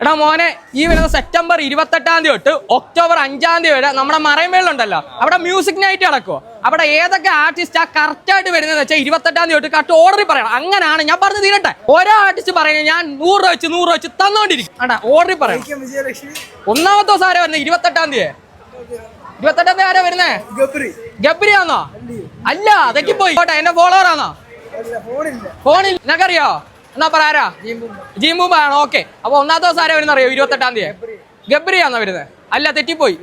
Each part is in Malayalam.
എടാ മോനെ ഈ വരുന്ന സെപ്റ്റംബർ ഇരുപത്തെട്ടാം തീയതി തൊട്ട് ഒക്ടോബർ അഞ്ചാം തീയതി വരെ നമ്മുടെ മറയമേളുണ്ടല്ലോ അവിടെ മ്യൂസിക് നൈറ്റ് നടക്കുമോ അവിടെ ഏതൊക്കെ ആർട്ടിസ്റ്റ് ആ കറക്റ്റ് ആയിട്ട് വരുന്നതെന്ന് വെച്ചാൽ ഇരുപത്തെട്ടാം തീയതി തൊട്ട് കറക്റ്റ് ഓർഡർ പറയണം. അങ്ങനെയാണ് ഞാൻ പറഞ്ഞു തീരട്ടെ. ഓരോ ആർട്ടിസ്റ്റ് പറയുന്നത് ഞാൻ നൂറ് രൂപ വെച്ച് നൂറ് രൂപ വെച്ച് തന്നോണ്ടിരിക്കും. ആണ്ടാ ഓർഡർ പറയണം. വിജയലക്ഷ്മി. ഒന്നാമത്തെ ദിവസം ആരാ വരുന്നത് ഇരുപത്തെട്ടാം തീയതി. ഇരുപത്തെട്ടാം തീയതി ആരാ വരുന്നേ? ഗബ്രി. ആണോ? അല്ല അതൊക്കെ പോയി എന്റെ ഫോളോവർ ആണോ? ഫോണിൽ നിനക്കറിയോ? എന്നാ പറ ആരാ? ജീംബൂബ ആണ് ഓക്കെ. അപ്പൊ ഒന്നാമത്തെ ദിവസം ആരാ വരുന്ന അറിയോ? ഇരുപത്തെട്ടാം തീയതി. ഗബ്രിയാണോ വരുന്നത് അല്ല തെറ്റിപ്പോയി.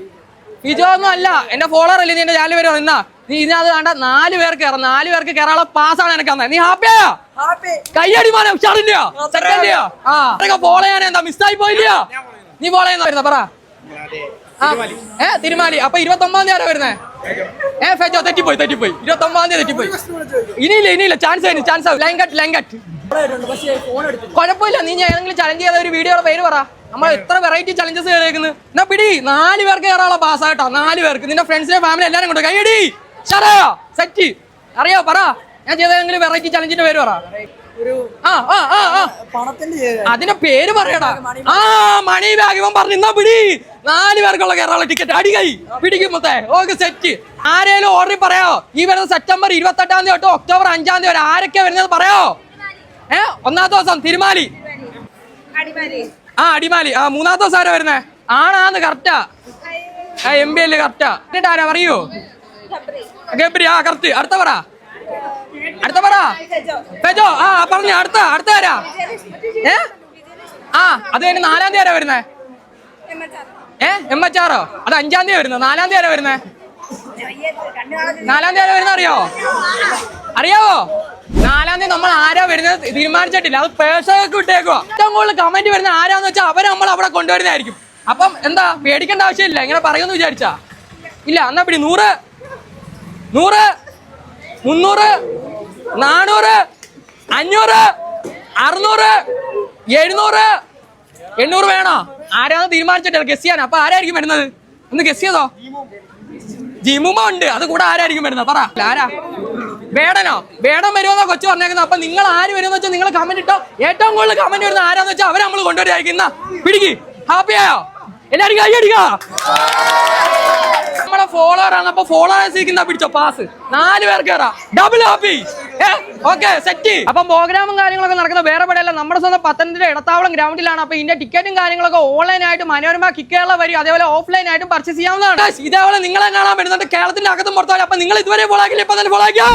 ഫിജോ ഒന്നും അല്ല. എന്റെ ഫോളോവർ അല്ലേ നീ എന്റെ ചാനൽ വരുമോ നിന്നാ. നീ ഇതിനകത്ത് കണ്ട നാല് പേർക്ക് കയറാം നാല് പേർക്ക് കയറാനുള്ള പാസ്സാണ് എനിക്ക് തന്നെ നീ ഹാപ്പിയായോ ഹാപ്പി കയ്യടി മാനം ഉഷാറില്ലയോ സെക്കൻഡിയോ ആ അതൊക്കെ ഫോളോ ചെയ്യാൻ എന്താ മിസ്സായി പോയില്ലയോ? നീ ഫോളോ ചെയ്യുന്ന പറ. ഏ തിരുമാലി. അപ്പൊ ഇരുപത്തി ഒമ്പതാം തീയതി ആരാ വരുന്നേ? ഏ ഫെജോ തെറ്റിപ്പോയി തെറ്റിപ്പോയി. ഇരുപത്തൊമ്പതാം തീയതി തെറ്റിപ്പോയി. ഇനിയില്ല ഇനിയില്ല ചാൻസ് ആയിരുന്നു ചാൻസ് ലൈങ്കറ്റ് ലൈങ്കറ്റ്. കുഴപ്പമില്ല നീ ഏതെങ്കിലും ചലഞ്ച് ചെയ്ത ഒരു വീഡിയോയുടെ പേര് പറ. നമ്മൾ എത്ര വെറൈറ്റി ചലഞ്ചസ് കേൾക്കുന്നത് എന്നാ പിടി നാല് പേർക്ക് കയറാനുള്ള പാസ് ആയിട്ടോ നാല് പേർക്ക്. നിന്റെ ഫ്രണ്ട്സിനെ ഫാമിലി എല്ലാരും കൊണ്ട് കൈയടി. ശരയോ സെറ്റ് അറിയോ പറ. ഞാൻ ചെയ്ത ഏതെങ്കിലും വെറൈറ്റി ചലഞ്ചിന്റെ പേര് പറ. ഒരു ആ ആ ആ ആ. അതിന്റെ പേര് പറയടാ. ആ മണി ബാഗ് ഇവൻ പറഞ്ഞു എന്നാ പിടി. നാല് പേർക്കുള്ള കേരള ടിക്കറ്റ് അടി കൈ. പിടിക്കും മൊത്തേ. ഓക്കെ സെറ്റ് ആരേലും ഓർഡർ പറയോ ഈ വരുന്ന സെപ്റ്റംബർ ഇരുപത്തെട്ടാം തീയതി തൊട്ട് ഒക്ടോബർ അഞ്ചാം തീയതി വരെ ആരൊക്കെ വരുന്നത് പറയോ ഏ ഒന്നാം ദിവസം തിരുമാലി. അടിമാലി. ആ അടിമാലി. ആ മൂന്നാം ദിവസം ആരാ വരുന്നേ? ആണാന്ന് കറക്റ്റാ ആ. എം ബി എൽ കറക്റ്റാ എന്നിട്ട് ആരാ പറയൂ? ഗബ്രി ആ കറക്റ്റ് അടുത്ത പറ. അടുത്ത പറ. ഫെജോ ആ പറഞ്ഞു അടുത്ത അടുത്ത ആരാ ഏ? ആ അത് കഴിഞ്ഞ് നാലാം തീയതി ആരാ വരുന്നേ. ഏ എം എച്ച് ആറോ? അത് അഞ്ചാം തീയതി വരുന്നത് നാലാം തീയതി ആരാ വരുന്നേ. നാലാം തീയതി ആരാ വരുന്ന അറിയാവോ അറിയാവോ? നാലാം തീയതി നമ്മൾ ആരാ വരുന്നത് തീരുമാനിച്ചിട്ടില്ല. അത് പേഴ്സൊക്കെ വിട്ടേക്കുവാ ഏറ്റവും കൂടുതൽ കമന്റ് വരുന്ന ആരാന്ന് വെച്ചാൽ അവരെ നമ്മൾ അവിടെ കൊണ്ടുവരുന്നതായിരിക്കും. അപ്പം എന്താ പേടിക്കേണ്ട ആവശ്യമില്ല. ഇങ്ങനെ പറയുമെന്ന് വിചാരിച്ചാ. ഇല്ല എന്നാ പിടി നൂറ്? നൂറ്? മുന്നൂറ്? നാനൂറ് അഞ്ഞൂറ് അറുന്നൂറ് എഴുന്നൂറ് എണ്ണൂറ് വേണോ? ആരാന്ന് തീരുമാനിച്ചിട്ടില്ല ഗസ് ചെയ്യാൻ അപ്പൊ ആരായിരിക്കും വരുന്നത്? ഒന്ന് ഗസ് ചെയ്തോ? ജിമുമ ഉണ്ട്. അത് കൂടെ ആരായിരിക്കും വരുന്നത്? പറ. ആരാ? വേടനോ? വേടം വരുമെന്നോ കൊച്ചു പറഞ്ഞേക്കുന്നത്. അപ്പൊ നിങ്ങൾ ആര് വരുമെന്ന് വെച്ചാൽ നിങ്ങൾ കമന്റ് ഇട്ടോ. ഏറ്റവും കൂടുതൽ കമന്റ് വരുന്ന ആരാന്ന് വെച്ചാൽ അവരെ നമ്മൾ കൊണ്ടുവരായിരിക്കും എന്നാ പിടിക്ക്. ആയോ? എല്ലാരും കൈ അടിക്കാ? നമ്മളെ ഫോളോവർ ആണ്. അപ്പൊ ഫോളോവേഴ്സ് ഇരിക്കുന്ന പിടിച്ചോ? പാസ് നാല് പേർക്ക് കയറാം ഡബിൾ ഹാപ്പി ഓക്കെ സെറ്റ് അപ്പം പ്രോഗ്രാമും കാര്യങ്ങളൊക്കെ നടക്കുന്ന വേറെ പടയല്ല നമ്മുടെ സ്വന്തം പത്തനംതിട്ട ഇടത്താവളം ഗ്രൗണ്ടിലാണ്. അപ്പൊ ഇതിന്റെ ടിക്കറ്റും കാര്യങ്ങളൊക്കെ ഓൺലൈൻ ആയിട്ട് മനോരമ കിക്കേരള വരും അതേപോലെ ഓഫ്ലൈൻ ആയിട്ടും പർച്ചേസ് ചെയ്യാവുന്നതാണ് ഇതേപോലെ നിങ്ങളെ കാണാൻ പറ്റുന്നുണ്ട് കേരളത്തിന്റെ അകത്തും പുറത്താലും അപ്പൊ നിങ്ങൾ ഇതുവരെ ഫോളോ ആക്കില്ല ഇപ്പൊ തന്നെ ഫോളോ ആക്കിയോ?